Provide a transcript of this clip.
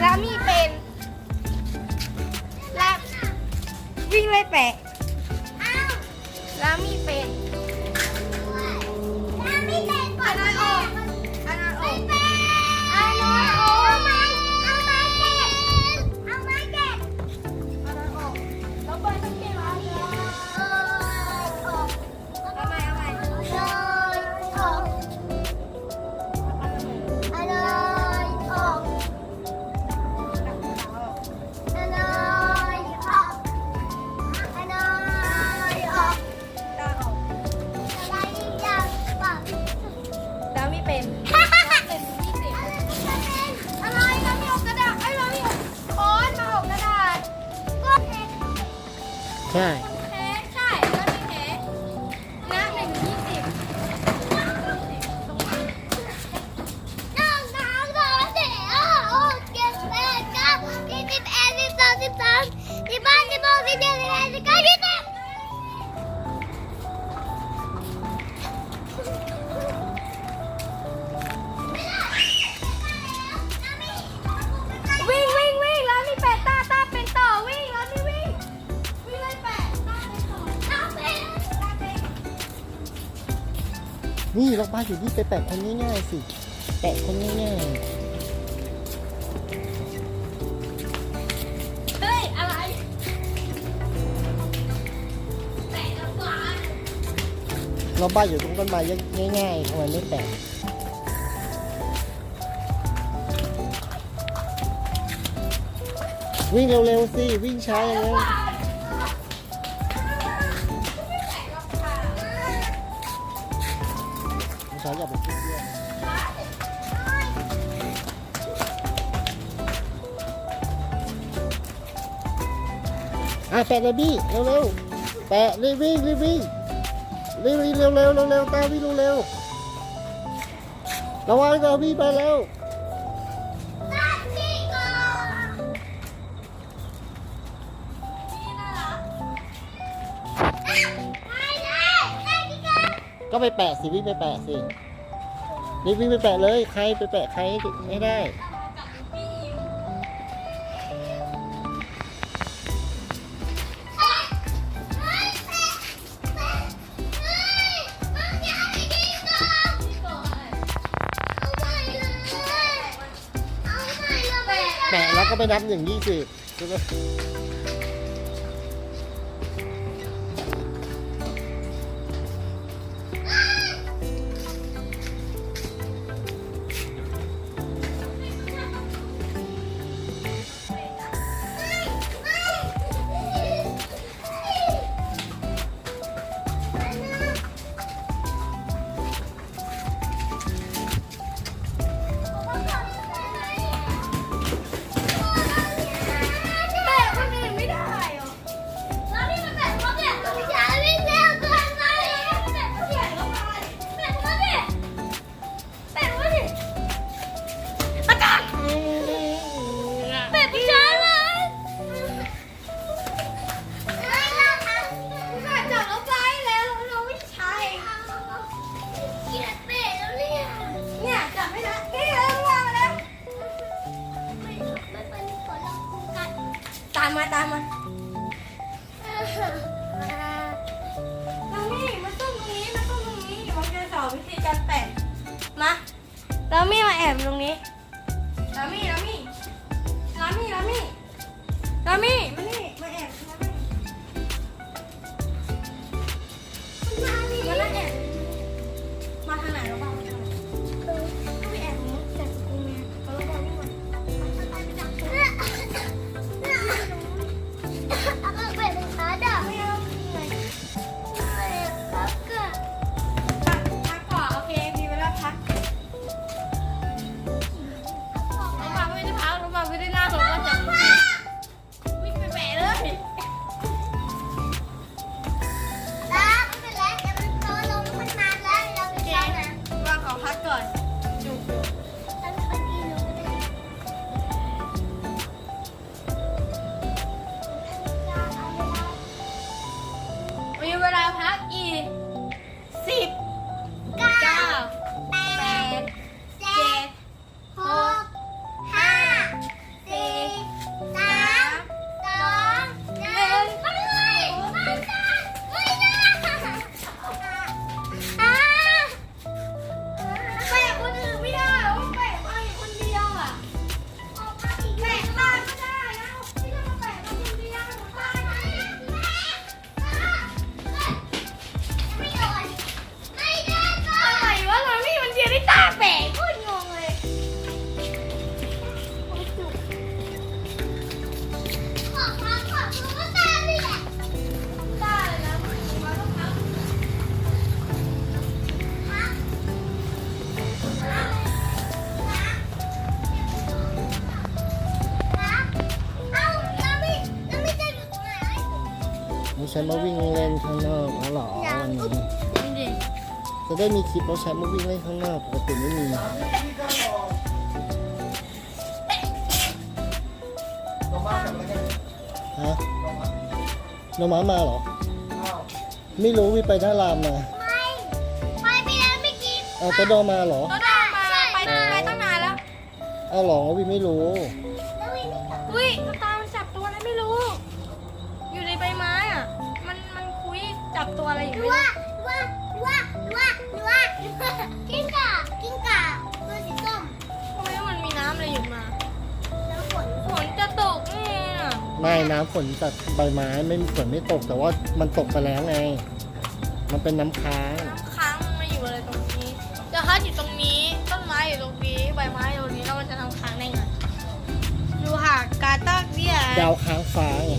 แล้วนี่เป็นแล้ววิ่งเลยแปะ ใช่แพ้ใช่แล้วมีแพ้นะหนึ่งยี่สิบน้องน้องสองสี่ห้าหกเจ็ดแปดเก้าสิบสิบเอ็ดสิบสองสิบสามสิบห้าสิบหกสิบเจ็ดสิบแปดสิบเก้ายี่สิบ นี่ล็อกบ้านอยู่นี่ไปแปะคนง่ายๆสิแปะคนง่ายเฮ้ย อะไรแปะแล้วกว่าๆล็อกบ้านอยู่ตรงต้นไม้ง่ายๆทำไมไม่แปะวิ่งเร็วๆสิวิ่งช้าอย่างนั้นช้า อะแปะเลยบี้เร็วๆแปะรีบวิ่งรีบวิ่งรีบวิ่งเร็วๆเร็วๆตาวิ่งเร็วๆระวังเราบี้ไปแล้วตัดที่ก่อนนี่น่ารักไปเลยตัดที่ก่อนก็ไปแปะสิวิ่งไปแปะสิรีบวิ่งไปแปะเลย ใครไปแปะใครไม่ได้ ก็ไปนับอย่างนี้สิ สอนแปะมาเรามี่มาแอบตรงนี้เรามี่เรามี่เรามี่เรามี่เรามี่มานี่มาแอบมานั่งแอบมาทางไหนเราบ้างไหนไม่แอบมุดจากกูไงเราต้องวิ่งมาไปเป็น นี่ฉันมาวิ่งเล่นข้างนอกแล้วเหรอวันนี้จะได้มีคลิปเราฉันมาวิ่งเล่นข้างนอกปกติไม่มีฮะน้องม้ามาเหรอ ไม่รู้วิไปหน้ารามมาไม่ไปไปแล้วไม่กินเอาเจะดอมาเหรอๆก็ได้มาไปไปตั้งนานแล้วเอาหรอวิไม่รู้วิตา ยจับตัวอะไรอยู่ดูไม่ว่ารู้ดูว่าดูว่าดูว่าดูว่ากิ้งก่ากิ้งก่าตัวสีส้มทำไมมันมีน้ำอะไรอยู่มาแล้วฝนฝนจะตกนี่อะไม่น้ำฝนจากใบไม้ไม่ฝนไม่ตกแต่ว่ามันตกไปแล้วไง มันเป็นน้ำค้างน้ำค้างมันมาอยู่อะไรตรงนี้จะฮัทอยู่ตรงนี้ต้นไม้อยู่ตรงนี้ใบไม้อยู่ตรงนี้แล้วมันจะทำค้างได้ไงดูหากาตากเดียดาวค้างฟ้าไง